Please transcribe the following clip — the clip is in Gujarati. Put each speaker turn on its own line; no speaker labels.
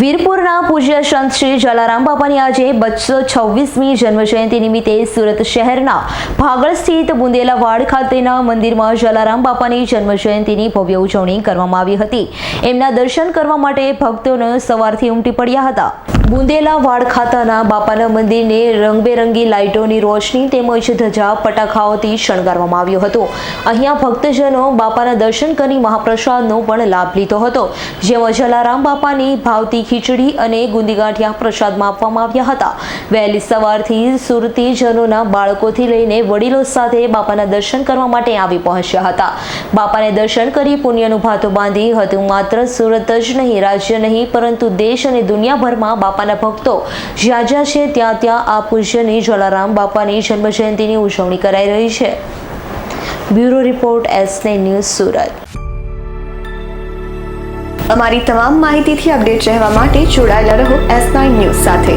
વીરપુરના પૂજ્ય સંત શ્રી જલારામ બાપાની આજે બસો છવ્વીસમી જન્મજયંતિ નિમિત્તે સુરત શહેરના ભાગળ સ્થિત બુંદેલાવાડ ખાતેના મંદિરમાં જલારામ બાપાની જન્મજયંતિની ભવ્ય ઉજવણી કરવામાં આવી હતી. એમના દર્શન કરવા માટે ભક્તોને સવારથી ઉમટી પડ્યા હતા. બુંદેલાવાડ ખાતાના બાપાના મંદિરને રંગબેરંગી લાઇટોની રોશની તેમજ ધજા પટાખાઓથી શણગારવામાં આવ્યો હતો. અહીંયા ભક્તજનો બાપાના દર્શન કરી મહાપ્રસાદનો પણ લાભ લીધો હતો. જેમાં જલારામ બાપાની ભાવતી ખીચડી અને ગુંદીગાંઠિયા પ્રસાદમાં આપવામાં આવ્યા હતા. વહેલી સવારથી સુરતીજનોના બાળકોથી લઈને વડીલો સાથે બાપાના દર્શન કરવા માટે આવી પહોંચ્યા હતા. બાપાને દર્શન કરી પુણ્યનું ભાતું બાંધી હતું માત્ર સુરત જ નહીં, રાજ્ય નહીં, પરંતુ દેશ અને દુનિયાભરમાં બાપાના ભક્તો જ્યાં જ્યાં છે ત્યાં ત્યાં આ પૂજ્યની જલારામ બાપાની જન્મજયંતિની ઉજવણી કરાઈ રહી છે. Bureau report S News Surat.
અમારી તમામ માહિતીથી અપડેટ રહેવા માટે જોડાયેલા રહો એસ નાઇન ન્યૂઝ સાથે.